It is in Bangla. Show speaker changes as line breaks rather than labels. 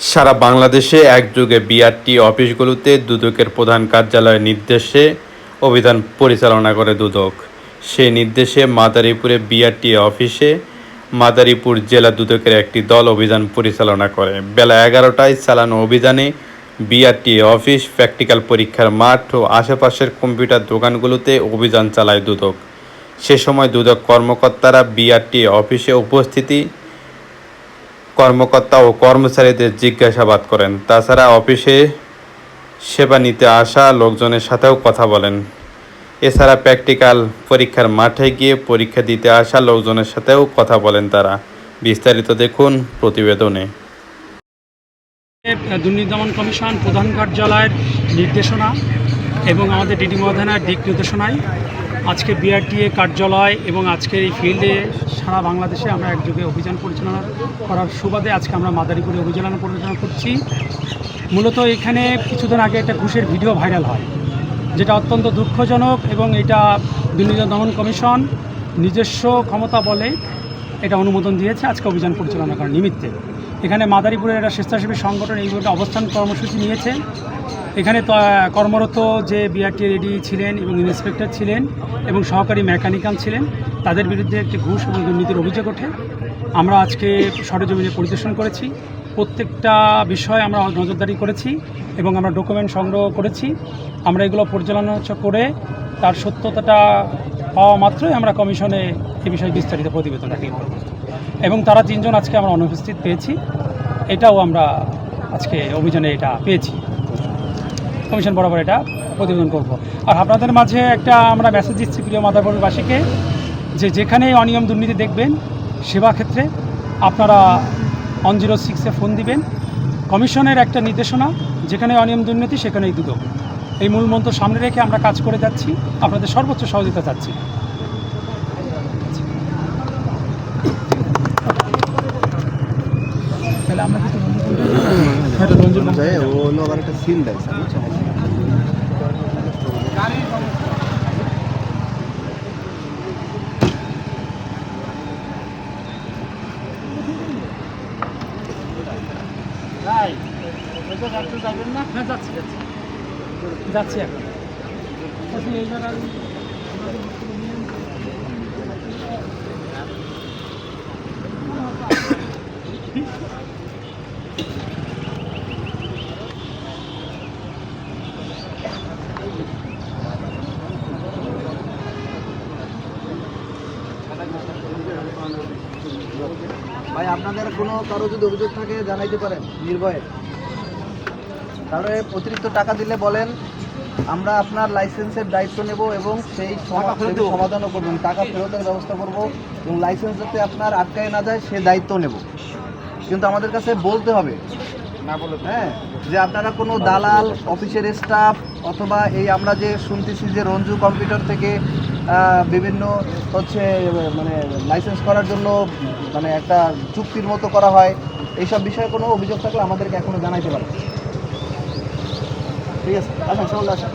সারা বাংলাদেশে একযোগে বিআরটি অফিসগুলোতে দুদকের প্রধান কার্যালয়ের নির্দেশে অভিযান পরিচালনা করে দুদক। সেই নির্দেশে মাদারীপুরে বিআরটি অফিসে মাদারীপুর জেলা দুদকের একটি দল অভিযান পরিচালনা করে। বেলা এগারোটায় চালানো অভিযানে বিআরটি অফিস, প্র্যাকটিক্যাল পরীক্ষার মাঠ ও আশেপাশের কম্পিউটার দোকানগুলোতে অভিযান চালায় দুদক। সে সময় দুদক কর্মকর্তারা বিআরটি অফিসে উপস্থিতি কর্মকর্তা ও কর্মচারীদের জিজ্ঞাসাবাদ করেন। তাছাড়া অফিসে সেবা নিতে আসা লোকজনের সাথেও কথা বলেন। এছাড়া প্র্যাকটিক্যাল পরীক্ষার মাঠে গিয়ে পরীক্ষা দিতে আসা লোকজনের সাথেও কথা বলেন তারা। বিস্তারিত দেখুন প্রতিবেদনে।
দুর্নীতি দমন কমিশন প্রধান কার্যালয়ের নির্দেশনা এবং আমাদের ডিডি মহাধানার দিক নির্দেশনায় আজকে বিআরটিএ কার্যালয় এবং আজকের এই ফিল্ডে সারা বাংলাদেশে আমরা একযোগে অভিযান পরিচালনা করার সুবাদে আজকে আমরা মাদারীপুরে অভিযান পরিচালনা করছি। মূলত এখানে কিছুদিন আগে একটা ঘুষের ভিডিও ভাইরাল হয়, যেটা অত্যন্ত দুঃখজনক এবং এটা দুর্নীতি দমন কমিশন নিজস্ব ক্ষমতা বলে এটা অনুমোদন দিয়েছে আজকে অভিযান পরিচালনা করার নিমিত্তে। এখানে মাদারীপুরের একটা স্বেচ্ছাসেবী সংগঠন এইভাবে অবস্থান কর্মসূচি নিয়েছে। এখানে কর্মরত যে বিআরটি রেডি ছিলেন এবং ইন্সপেক্টর ছিলেন এবং সহকারী মেকানিক্যাল ছিলেন, তাদের বিরুদ্ধে একটি ঘুষ এবং দুর্নীতির অভিযোগ ওঠে। আমরা আজকে সরেজমিনে পরিদর্শন করেছি। প্রত্যেকটা বিষয় আমরা নজরদারি করেছি এবং আমরা ডকুমেন্ট সংগ্রহ করেছি। আমরা এগুলো পরিচালনা করে তার সত্যতাটা পাওয়া মাত্রই আমরা কমিশনে এ বিষয়ে বিস্তারিত প্রতিবেদন করব এবং তারা তিনজন আজকে আমরা অনুপস্থিত পেয়েছি। এটাও আমরা আজকে অভিযানে এটা পেয়েছি। কমিশন বরাবর এটা প্রতিবেদন করব। আর আপনাদের মাঝে একটা আমরা মেসেজ দিচ্ছি প্রিয় মাদারপুরবাসীকে, যে যেখানেই অনিয়ম দুর্নীতি দেখবেন, সেবা ক্ষেত্রে আপনারা ওয়ান জিরো সিক্সে ফোন দিবেন। কমিশনের একটা নির্দেশনা, যেখানে অনিয়ম দুর্নীতি, সেখানেই দুদক। এই মূল মন্ত্র সামনে রেখে আমরা কাজ করে যাচ্ছি। আপনাদের সর্বোচ্চ সহযোগিতা চাচ্ছি। তাহলে আমরা কিন্তু হ্যাঁ,
ও হলো আবার একটা সিন দেয় স্যার বুঝছেন
হ্যাঁ যাচ্ছি যাচ্ছি। যাচ্ছি এখন। এইবার আর
আপনাদের কোনো কারও যদি অভিযোগ থাকে জানাইতে পারেন নির্ভয়ে। তাহলে অতিরিক্ত টাকা দিলে বলেন আমরা আপনার লাইসেন্সের দায়িত্ব নেব এবং সেই সমা- সেই সমাধানও করবেন টাকা ফেরতের ব্যবস্থা করব এবং লাইসেন্স যাতে আপনার আটকায় না যায় সে দায়িত্ব নেব। কিন্তু আমাদের কাছে বলতে হবে না বলে হ্যাঁ যে আপনারা কোনো দালাল অফিসের স্টাফ অথবা এই আমরা যে শুনতেছি যে রঞ্জু কম্পিউটার থেকে বিভিন্ন হচ্ছে মানে লাইসেন্স করার জন্য মানে একটা চুক্তির মতো করা হয়। এইসব বিষয়ে কোনো অভিযোগ থাকলে আমাদেরকে এখনও জানাইতে পারে ঠিক আছে আসেন সকলে আসেন।